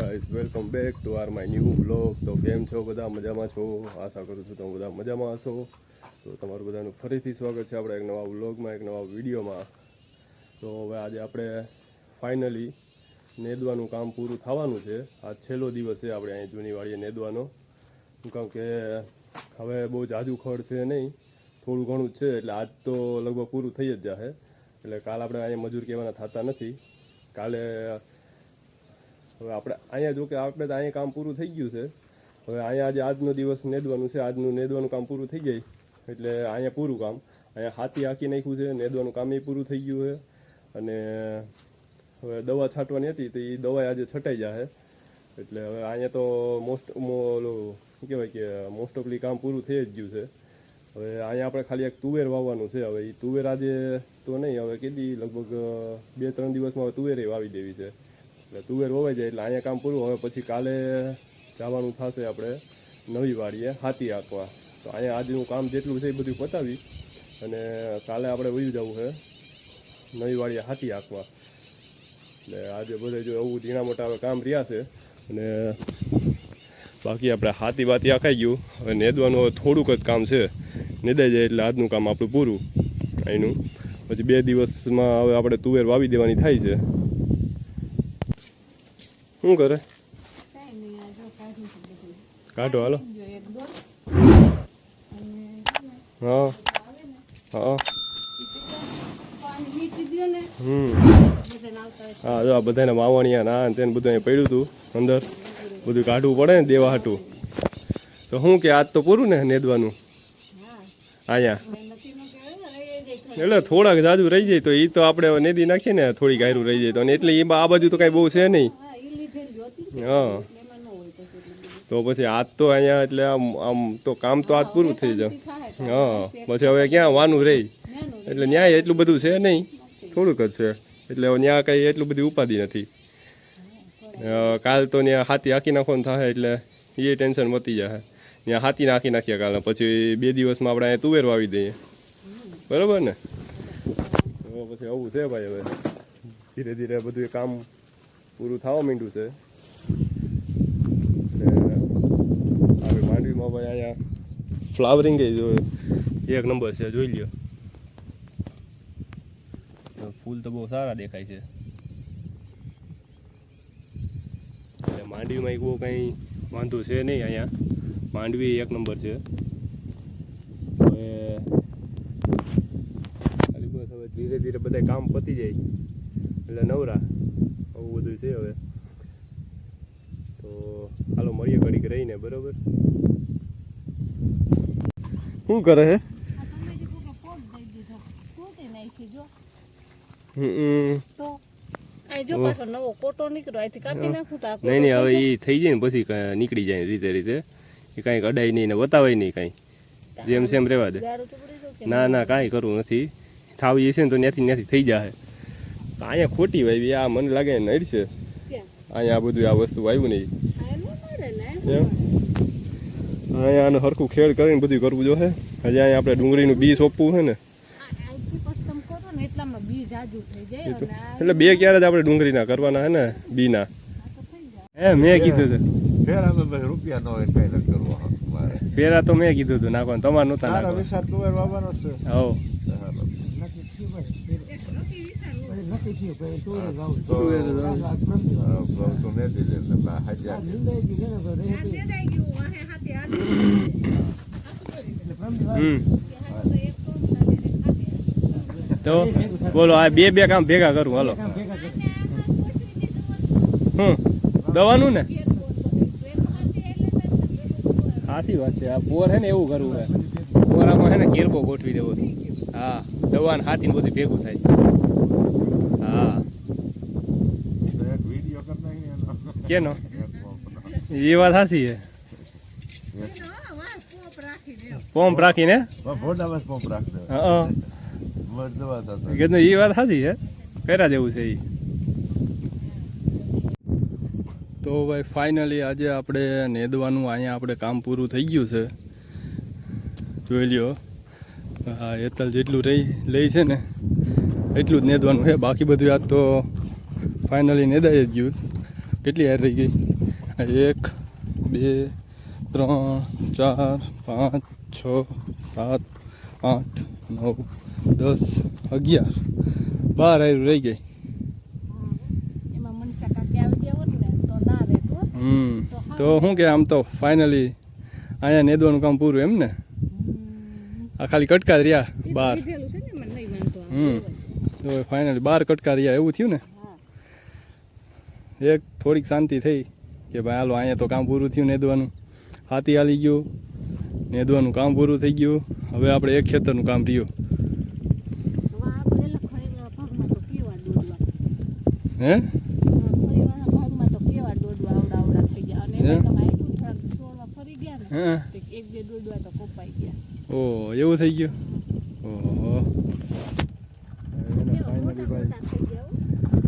Guys welcome back to our my new blog તો કેમ છો બધા? મજામાં છો? આશા કરું છું તમે બધા મજામાં હશો. તો તમારું બધાનું ફરીથી સ્વાગત છે આપણે એક નવા વ્લોગમાં એક નવા વિડીયોમાં. તો હવે આજે આપણે ફાઇનલી નેદવાનું કામ પૂરું થવાનું છે. આ છેલ્લો દિવસ છે આપણે અહીં જૂની વાડીએ નેદવાનો. કામ કે હવે બહુ જાજુ ખડ છે નહીં. થોડું ઘણું જ છે, એટલે આજ તો લગભગ પૂરું થઈ જ જશે એટલે કાલ આપણે અહીંયા મજૂર કહેવાના થતા નથી. કાલે હવે આપણે અહીંયા જો કે આપણે તો અહીંયા કામ પૂરું થઈ ગયું છે. હવે અહીંયા આજે આજનો દિવસ નેદવાનું છે. આજનું નેદવાનું કામ પૂરું થઈ જાય. એટલે અહીંયા પૂરું કામ. અહીંયા હાથી હાંકી નાખ્યું છે. નેદવાનું કામ એ પૂરું થઈ ગયું છે. અને હવે દવા છાંટવાની હતી તો એ દવા આજે છટાઈ જશે એટલે હવે અહીંયા તો મોસ્ટ ઓલું કહેવાય કે મોસ્ટ ઓફલી કામ પૂરું થઈ જ ગયું છે. હવે અહીંયા આપણે ખાલી એક તુવેર વાવવાનું છે. હવે એ તુવેર આજે તો નહીં. હવે કીધી લગભગ બે, ત્રણ દિવસમાં હવે તુવેરે વાવી દેવી છે. એટલે તુવેર વવાઈ જાય એટલે અહીંયા કામ પૂરું હવે પછી કાલે જવાનું થશે આપણે નવી વાડીએ હાથી આંકવા. તો અહીંયા આજનું કામ જેટલું છે એ બધું પતાવી અને કાલે આપણે વયું જવું છે નવી વાડીએ હાથી આંકવા. એટલે આજે બધે જો એવું ઝીણા મોટા હવે કામ રહ્યા છે અને બાકી આપણે હાથી બાતી આખાઈ ગયું. હવે નેદવાનું હવે થોડુંક જ કામ છે. નેદાઈ જાય એટલે આજનું કામ આપણું પૂરું. અહીંનું. પછી બે દિવસમાં હવે આપણે તુવેર વાવી દેવાની થાય છે. શું કરે? કાઢું, હાલો. હા હા. હમ. હા, જો આ બધાને વાવણિયા ના તેને બધું અહીં પડ્યું હતું અંદર. બધું કાઢવું પડે ને દેવા હાટું. તો શું કે આજ તો પૂરું ને નેદવાનું? અહીંયા. એટલે થોડાક જાજુ રહી જાય તો એ તો આપણે નેદી નાખીએ ને, થોડી ગાયરું રહી જાય તો. એટલે એ આ બાજુ તો કાંઈ બહુ છે નહીં. હા. તો પછી આજ તો અહીંયા એટલે આમ આમ તો કામ તો આજ પૂરું થઈ જાય. હા. પછી હવે ક્યાં વાનું રહી? એટલે ન્યાય એટલું બધું છે નહીં. થોડુંક જ છે. એટલે ત્યાં કંઈ એટલું બધી ઉપાધિ નથી. કાલ તો ત્યાં હાથી હાકી નાખવાનું થાય એટલે એ ટેન્શન મતી જાય ત્યાં હાથી નાખી નાખીએ કાલે. પછી બે દિવસમાં આપણે અહીંયા તુવેર વાવી દઈએ. બરાબર ને? તો પછી આવું છે ભાઈ હવે. ધીરે ધીરે બધું કામ પૂરું થવા માંડ્યું છે ને હવે માંડવીમાં ભાઈ અહીંયા ફ્લાવરિંગ એક નંબર છે જોઈ લ્યો. ફૂલ તો બહુ સારા દેખાય છે. એટલે માંડવીમાં બહુ કંઈ વાંધો છે નહીં અહીંયા. માંડવી એક નંબર છે. હવે ખાલી બસ હવે ધીરે ધીરે બધા કામ પતી જાય. એટલે નવરા. આવું બધું છે હવે. તો હાલો મળીએ ઘડીક રહીને બરોબર? શું કરે હે? નહીં નહીં હવે એ થઈ જાય ને પછી નીકળી જાય રીતે રીતે. એ કાંઈ અડાય નહીં ને બતાવાય નહીં કાંઈ. જેમ સેમ રહેવા દે. ના ના કાંઈ કરવું નથી. થાવી હશે ને તો ત્યાંથી ત્યાંથી થઈ જાય અહીંયા ખોટી વાવી આ મને લાગે નડશે. અહીંયા આ બધું આ વસ્તુ આવ્યું નહીં. એમ ન મળે ને, એમ ન એમ? મળે. અહીંયા આને સરખું ખેડ કરીને બધું કરવું જોઈએ. હજી અહીંયા આપણે ડુંગળીનું બી સોંપવું છે ને. એટલે બે ક્યારે જ આપણે ડુંગળીના કરવાના છે ને બીના. હે મેં કીધું હતું. ફેરા તો રૂપિયા નો ફેરા મેં કીધું હતું નાખવાનું તમારે નહોતા તારા નાખવા વિશાળ તુવેર વાવવાનો છે હો હાલો. તો બોલો, આ બે બે કામ ભેગા કરું, હાલો. હમ, દવાનું ને? સાચી વાત છે, આ પોર હે ને એવું કરવું હે પોરામાં હે ને કેરબો ગોઠવી દેવો. હા, દવાને હાથીને બધું ભેગું થાય હા તો એક વીડિયો કરી નાખીએ એનો. કેનો એ વાત સાચી છે. પંપ રાખીને? બા રાખી. હા એ વાત સાચી છે. કર્યા જેવું છે એ તો ભાઈ ફાઇનલી આજે આપણે નેદવાનું અહીંયા આપણે કામ પૂરું થઈ ગયું છે. જોઈ લ્યો. હા એતલ જેટલું રહી લઈ છે ને એટલું જ નેદવાનું છે. બાકી બધું આજ તો ફાઇનલી નેદાઈ જ ગયું કેટલી હાર રહી ગઈ? એક બે ત્રણ ચાર પાંચ છ સાત આઠ નવ દસ અગિયાર. બાર હાર રહી ગઈ. હમ. તો શું કે આમ તો ફાઇનલી અહીંયા નેદવાનું કામ પૂરું એમ ને? આ ખાલી કટકા રહ્યા બાર. હમ. તો ફાઇનલી બાર કટકા રહ્યા એવું થયું ને? એક થોડીક શાંતિ થઈ કે ભાઈ હાલો અહીંયા તો કામ પૂરું થયું નેદવાનું. હાથી હાલી ગયું નેદવાનું કામ પૂરું થઈ ગયું. હવે આપણે એક ખેતરનું કામ રહ્યું. હે? ઓ એવું થઈ ગયું? ઓહો.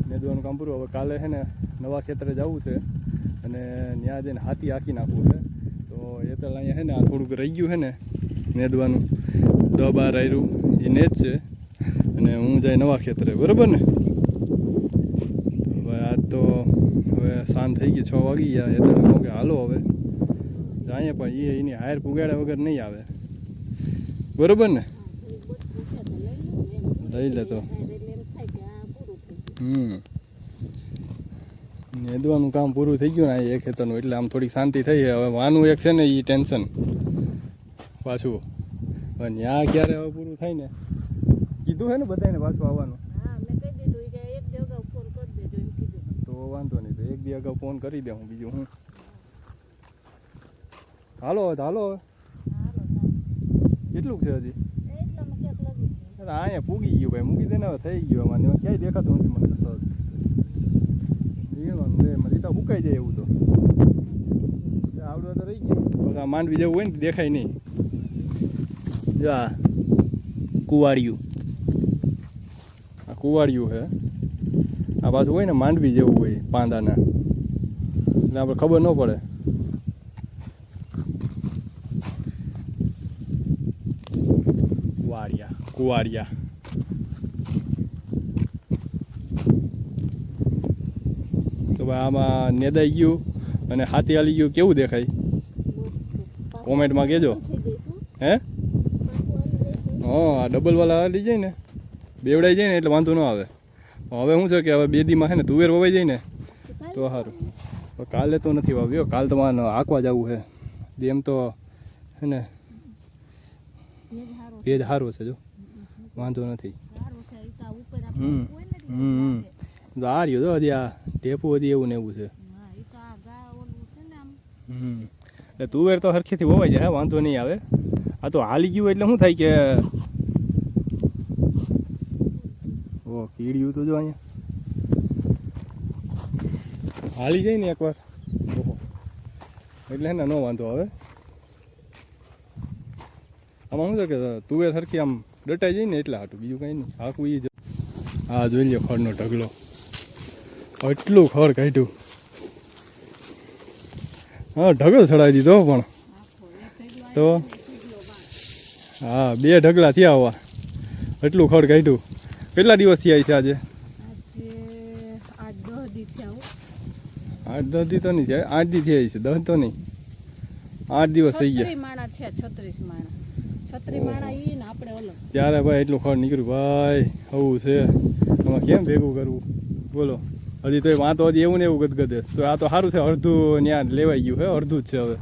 નેદવાનું કામ પૂરું. હવે કાલે છે ને નવા ખેતરે જવું છે અને ત્યાં જઈને હાથી હાંકી નાખવું છે. તો એ તો અહીંયા છે ને આ થોડુંક રહી ગયું છે ને નેદવાનું. દ બાર આયરું એ નેજ છે. અને હું જાય નવા ખેતરે બરાબર ને? હવે આજ તો હવે સાંજ થઈ ગઈ છ વાગી ગયા. એ તો કે હાલો હવે. જાય પણ એ એની હાયર પુગાડ્યા વગર નહીં આવે. બરોબર ને? લઈ લે તો. હમ. નેદવાનું કામ પૂરું થઈ ગયું ને આ એક ખેતરનું એટલે આમ થોડીક શાંતિ થઈ હવે વાનું એક છે ને એ ટેન્શન પાછું. હવે ત્યાં ક્યારે હવે પૂરું થાય ને? કીધું છે ને બધાને પાછું આવવાનું? હા તો વાંધો નહીં તો એક દી અગાઉ ફોન કરી દે હું બીજું હું. હાલો હાલો. કેટલું છે હજી? અહીંયા પૂગી ગયું ભાઈ મૂકી દે ને હવે થઈ ગયું અમારે ક્યાંય દેખાતું નથી મને ફૂકાઈ જાય એવું તો. આવડવા તો રહી ગયું. આ માંડવી જેવું હોય ને દેખાય નહીં. જો આ કુવાડિયું. આ કુવાડિયું છે આ પાછું હોય ને માંડવી જેવું હોય, પાંદાના. એટલે આપણે ખબર ન પડે. કુવાડિયા કુવાડિયા. તો ભાઈ આમાં નેદાઈ ગયું અને હાથી હાલી ગયું. કેવું દેખાય? કોમેન્ટમાં કહેજો હે? હા આ ડબલવાળા હાલી જાય ને બેવડાઈ જાય ને એટલે વાંધો ન આવે. હવે શું છે કે હવે બે દીમાં છે ને તુવેર વવાઈ જાય ને તો સારું. કાલે તો નથી વાવ્યો. કાલ તો મારે આંકવા જવું છે. એમ તો છે ને ભેજ સારો છે જો. વાંધો નથી. હમ હમ આ રહ્યો તો હજી આ ટેપું હજી એવું ને એવું છે. હમ. એટલે તુવેર તો સરખીથી વવાઈ જાય વાંધો નહીં આવે. આ તો હાલી ગયું એટલે શું થાય કે? ઓ કીડ્યું તો જો અહીંયા. હાલી જાય ને એકવાર. ઓહો. એટલે હે ને ન વાંધો આવે. આમાં શું છે કે તુવેર સરખી આમ ડટાઈ જાય ને એટલે હાટું બીજું કંઈ નહીં. હાકું એ હા જોઈ લ્યો ખડનો ઢગલો. એટલું ખડ કાઢ્યું. હા ઢગલો ચડાવી દીધો પણ. તો હા બે ઢગલા થયા હોવા. એટલું ખડ કાઢ્યું. કેટલા દિવસ થયા છે આજે? આઠ દસ દી તો નહીં થયા. આઠ દી થયા છે દસ તો નહીં. આઠ દિવસ થઈ ગયા. છત્રી છત્રીસ ત્યારે ભાઈ એટલું ખડ નીકળ્યું. ભાઈ આવું છે. આમાં કેમ ભેગું કરવું? બોલો. હજી તો વાંધો હજી એવું ને એવું ગદગદે. તો આ તો સારું છે, અડધું ત્યાં લેવાઈ ગયું છે, અડધું જ છે હવે.